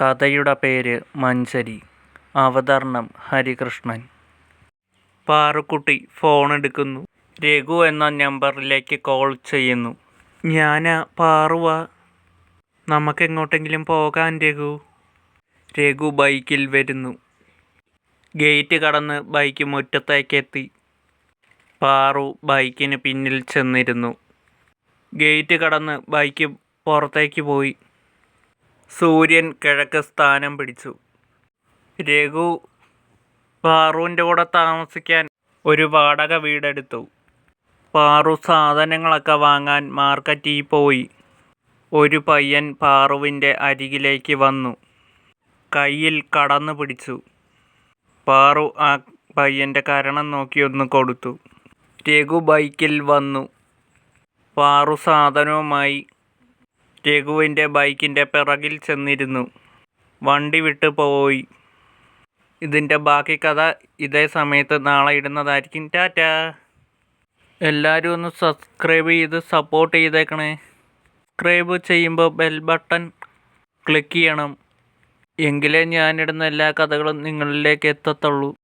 കഥയുടെ പേര് മഞ്ചരി അവതരണം ഹരികൃഷ്ണൻ. പാറുക്കുട്ടി ഫോൺ എടുക്കുന്നു. രഘു എന്ന നമ്പറിലേക്ക് കോൾ ചെയ്യുന്നു. ഞാനാ പാറുവാ. നമുക്കെങ്ങോട്ടെങ്കിലും പോകാൻ രഘു. രഘു ബൈക്കിൽ വരുന്നു. ഗേറ്റ് കടന്ന് ബൈക്ക് മുറ്റത്തേക്കെത്തി. പാറു ബൈക്കിന് പിന്നിൽ ചെന്നിരുന്നു. ഗേറ്റ് കടന്ന് ബൈക്ക് പുറത്തേക്ക് പോയി. സൂര്യൻ കിഴക്ക് സ്ഥാനം പിടിച്ചു. രഘു പാറുവിന്റെ കൂടെ താമസിക്കാൻ ഒരു വാടക വീടെടുത്തു. പാറു സാധനങ്ങളൊക്കെ വാങ്ങാൻ മാർക്കറ്റിൽ പോയി. ഒരു പയ്യൻ പാറുവിന്റെ അരികിലേക്ക് വന്നു. കയ്യിൽ കടന്നു പിടിച്ചു. പാറു ആ പയ്യന്റെ കരണം നോക്കി ഒന്ന് കൊടുത്തു. രഘു ബൈക്കിൽ വന്നു. പാറു സാധനവുമായി രഘുവിന്റെ ബൈക്കിന്റെ പിറകിൽ ചെന്നിരുന്നു. വണ്ടി വിട്ട് പോയി. ഇതിന്റെ ബാക്കി കഥ ഇതേ സമയത്ത് നാളെ ഇടുന്നതായിരിക്കും. ടാറ്റ. എല്ലാവരും ഒന്ന് സബ്സ്ക്രൈബ് ചെയ്ത് സപ്പോർട്ട് ചെയ്തേക്കണേ. സബ്സ്ക്രൈബ് ചെയ്യുമ്പോൾ ബെൽ ബട്ടൺ ക്ലിക്ക് ചെയ്യണം. എങ്കിലേ ഞാനിടുന്ന എല്ലാ കഥകളും നിങ്ങളിലേക്ക് എത്തത്തുള്ളൂ.